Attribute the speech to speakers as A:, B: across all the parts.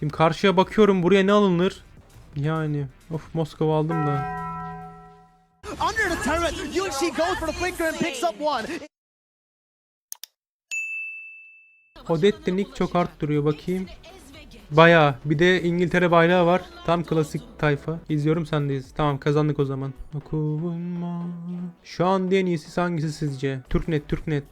A: Şimdi karşıya bakıyorum buraya ne alınır? Yani of Moskova aldım da.
B: Under the turret, Yuichi goes for the flicker and picks up one.
A: Odette Nick çok art duruyor bakayım. Baya bir de İngiltere bayrağı var. Tam klasik tayfa. İzliyorum sendeyiz. Tamam kazandık o zaman. Şu an en iyisi hangisi sizce? Türknet Türknet.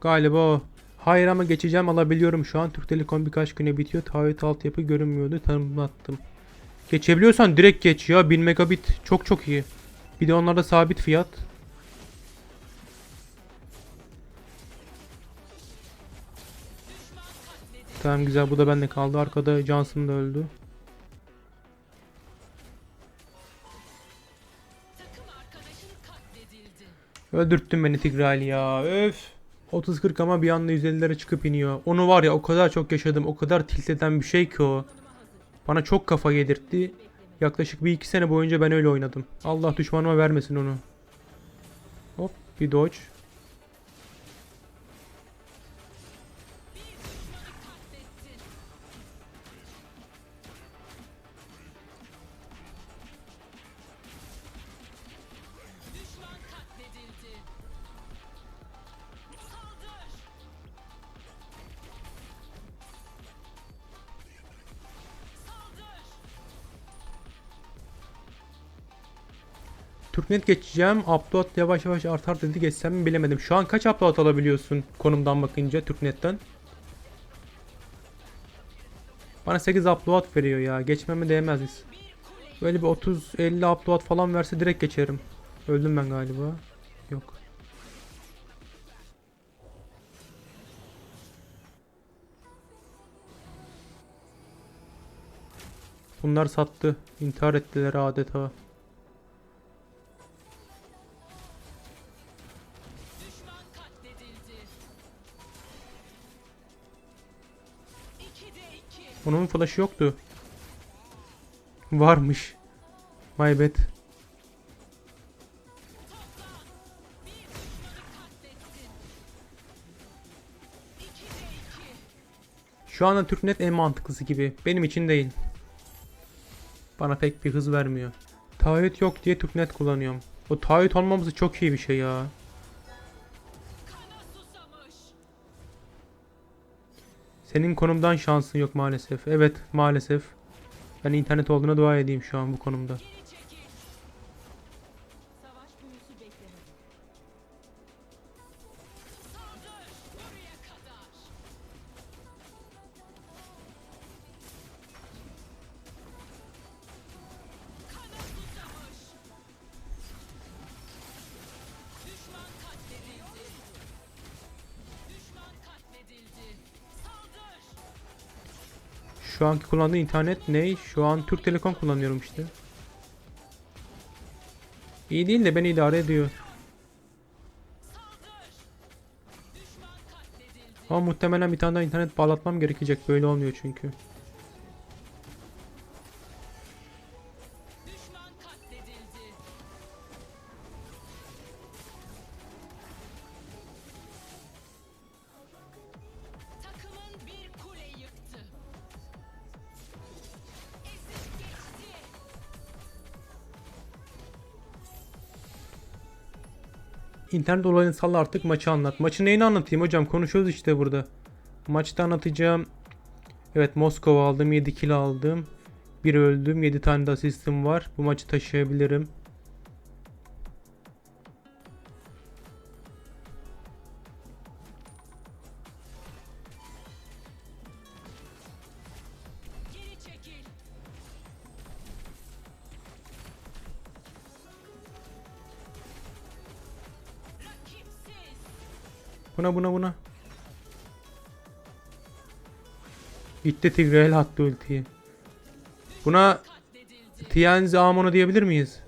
A: Galiba o. Hayır ama geçeceğim alabiliyorum şu an. Türk Telekom birkaç güne bitiyor. Taahhüt altyapı görünmüyordu. Tanımlattım. Geçebiliyorsan direkt geç ya. 1000 megabit çok çok iyi. Bir de onlarda sabit fiyat. Tamam güzel bu da bende kaldı. Arkada Johnson da öldü. Öldürttün beni Tigreal ya. Öf. 30-40 ama bir anda 150'lere çıkıp iniyor. Onu var ya o kadar çok yaşadım. O kadar tilt eden bir şey ki o. Bana çok kafa yedirtti. Yaklaşık bir iki sene boyunca ben öyle oynadım. Allah düşmanıma vermesin onu. Hop bir dodge. Türknet geçeceğim. Upload yavaş yavaş artar dedi. Geçsem mi bilemedim. Şu an kaç upload alabiliyorsun konumdan bakınca Türknet'ten? Bana 8 upload veriyor ya. Geçmeme değmez. Böyle bir 30-50 upload falan verse direkt geçerim. Öldüm ben galiba. Yok. Bunlar sattı. İntihar ettiler adeta. Onun flash'ı yoktu. Varmış. My bad. Şu anda Türknet en mantıklısı gibi. Benim için değil. Bana pek bir hız vermiyor. Taahhüt yok diye Türknet kullanıyorum. O taahhüt olmaması çok iyi bir şey ya. Senin konumdan şansın yok maalesef. Evet maalesef. Ben internet olduğuna dua edeyim şu an bu konumda. Şu anki kullandığım internet ne? Şu an Türk Telekom kullanıyorum işte. İyi değil de beni idare ediyor. Ama muhtemelen bir tane daha internet bağlatmam gerekecek. Böyle olmuyor çünkü. İnternet olayını sal artık maçı anlat. Maçı neyini anlatayım hocam? Konuşuyoruz işte burada. Maçta anlatacağım. Evet Moskova aldım. 7 kill aldım. Bir öldüm. 7 tane de asistim var. Bu maçı taşıyabilirim. Buna buna buna. Gitti Tigreal attı ultiyi. Buna. Tienzi Amon'u diyebilir miyiz?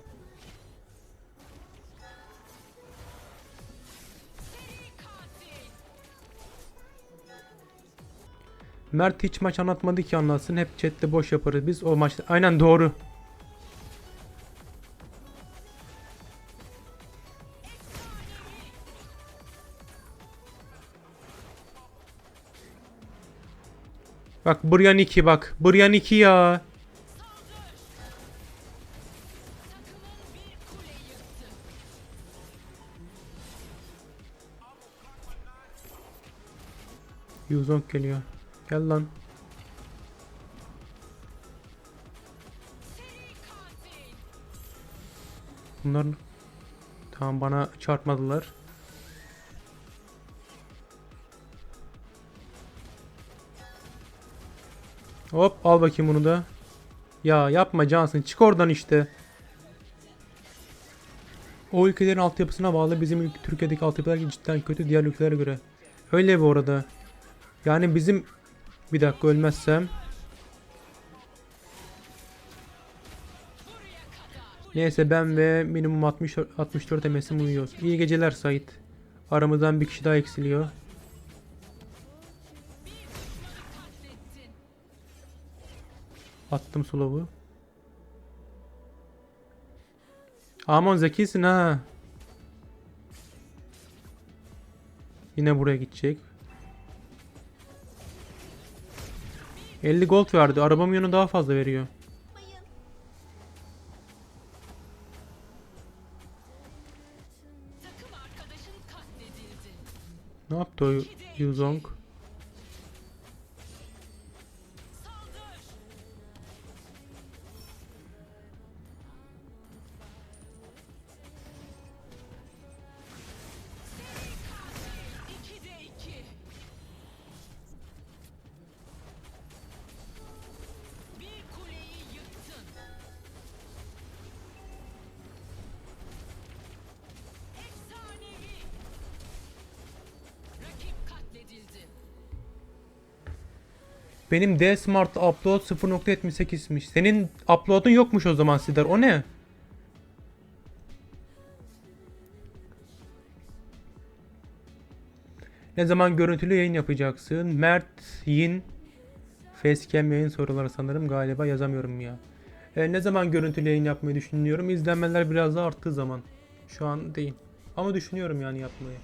A: Mert hiç maç anlatmadı ki anlatsın. Hep chatte boş yaparız biz. O maçta aynen doğru. Bak Brian 2 bak. Brian 2 ya. Yuzong geliyor. Gel lan.
C: Seri katil.
A: Bunlar tamam bana çarpmadılar. Hop al bakayım bunu da. Ya yapma Johnson çık oradan işte. O ülkelerin altyapısına bağlı bizim Türkiye'deki altyapılar cidden kötü diğer ülkelere göre. Öyle bu arada. Yani bizim bir dakika ölmezsem Neyse ben ve minimum 60 64 MS'im uyuyoruz. İyi geceler Sait. Aramızdan bir kişi daha eksiliyor. Attım slow'u. Amon zekisin ha. Yine buraya gidecek. 50 gold verdi. Arabam yönü daha fazla veriyor. Ne yaptı o Yuzong? Benim D Smart upload 0.78'miş. Senin upload'un yokmuş o zaman Sidar. O ne? Ne zaman görüntülü yayın yapacaksın? Mert Yin Facecam yayın soruları sanırım galiba yazamıyorum ya. E, ne zaman görüntülü yayın yapmayı düşünüyorum? İzlenmeler biraz daha arttığı zaman. Şu an değil. Ama düşünüyorum yani yapmayı.